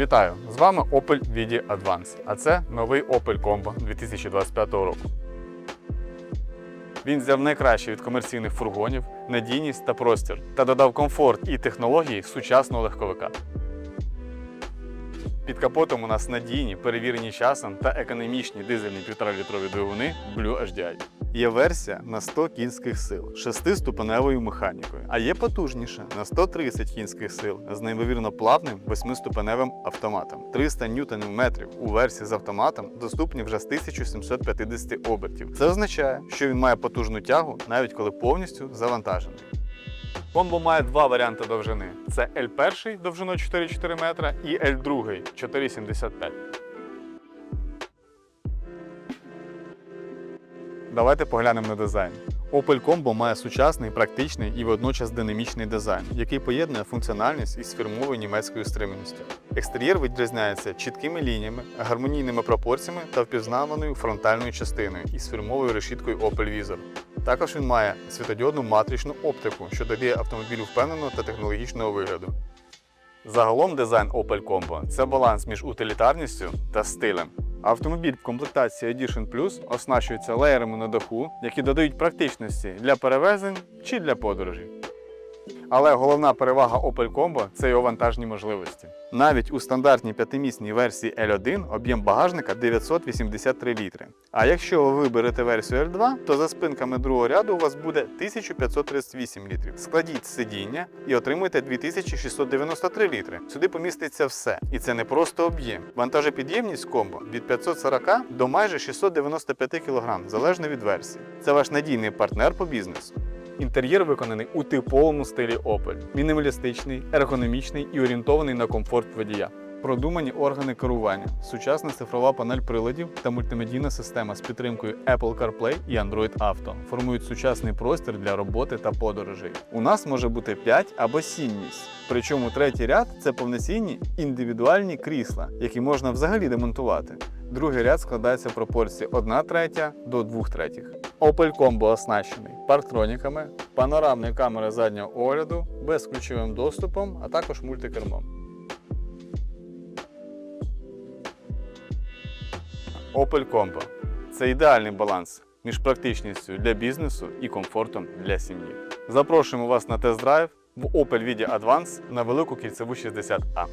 Вітаю! З вами Opel Vidi Advance, а це новий Opel Combo 2025 року. Він взяв найкраще від комерційних фургонів, надійність та простір та додав комфорт і технології сучасного легковика. Під капотом у нас надійні, перевірені часом та економічні дизельні 1,5-літрові двигуни Blue HDI. Є версія на 100 кінських сил, 6-ступеневою механікою, а є потужніша на 130 кінських сил з неймовірно плавним 8-ступеневим автоматом. 300 ньютонів-метрів у версії з автоматом доступні вже з 1750 обертів. Це означає, що він має потужну тягу, навіть коли повністю завантажений. Комбо має два варіанти довжини: це L1 довжиною 4,4 метра і L2 4,75. Давайте поглянемо на дизайн. Opel Combo має сучасний, практичний і водночас динамічний дизайн, який поєднує функціональність із фірмовою німецькою стриманістю. Екстер'єр відрізняється чіткими лініями, гармонійними пропорціями та впізнаваною фронтальною частиною із фірмовою решіткою Opel Visual. Також він має світодіодну матричну оптику, що додає автомобілю впевненого та технологічного вигляду. Загалом дизайн Opel Combo – це баланс між утилітарністю та стилем. Автомобіль в комплектації Edition Plus оснащується леєрами на даху, які додають практичності для перевезень чи для подорожей. Але головна перевага Opel Combo – це його вантажні можливості. Навіть у стандартній п'ятимісній версії L1 об'єм багажника 983 літри. А якщо ви виберете версію L2, то за спинками другого ряду у вас буде 1538 літрів. Складіть сидіння і отримуєте 2693 літри. Сюди поміститься все. І це не просто об'єм. Вантажопідємність комбо від 540 до майже 695 кг, залежно від версії. Це ваш надійний партнер по бізнесу. Інтер'єр виконаний у типовому стилі Opel. Мінімалістичний, ергономічний і орієнтований на комфорт водія. Продумані органи керування, сучасна цифрова панель приладів та мультимедійна система з підтримкою Apple CarPlay і Android Auto формують сучасний простір для роботи та подорожей. У нас може бути 5 або 7 місць. Причому третій ряд це повноцінні індивідуальні крісла, які можна взагалі демонтувати. Другий ряд складається в пропорції 1 третя до 2 третіх. Opel Combo оснащений парктроніками, панорамною камерою заднього огляду, безключовим доступом, а також мультикермом. Opel Combo – це ідеальний баланс між практичністю для бізнесу і комфортом для сім'ї. Запрошуємо вас на тест-драйв в Opel Vidi Advance на велику кільцеву 60А.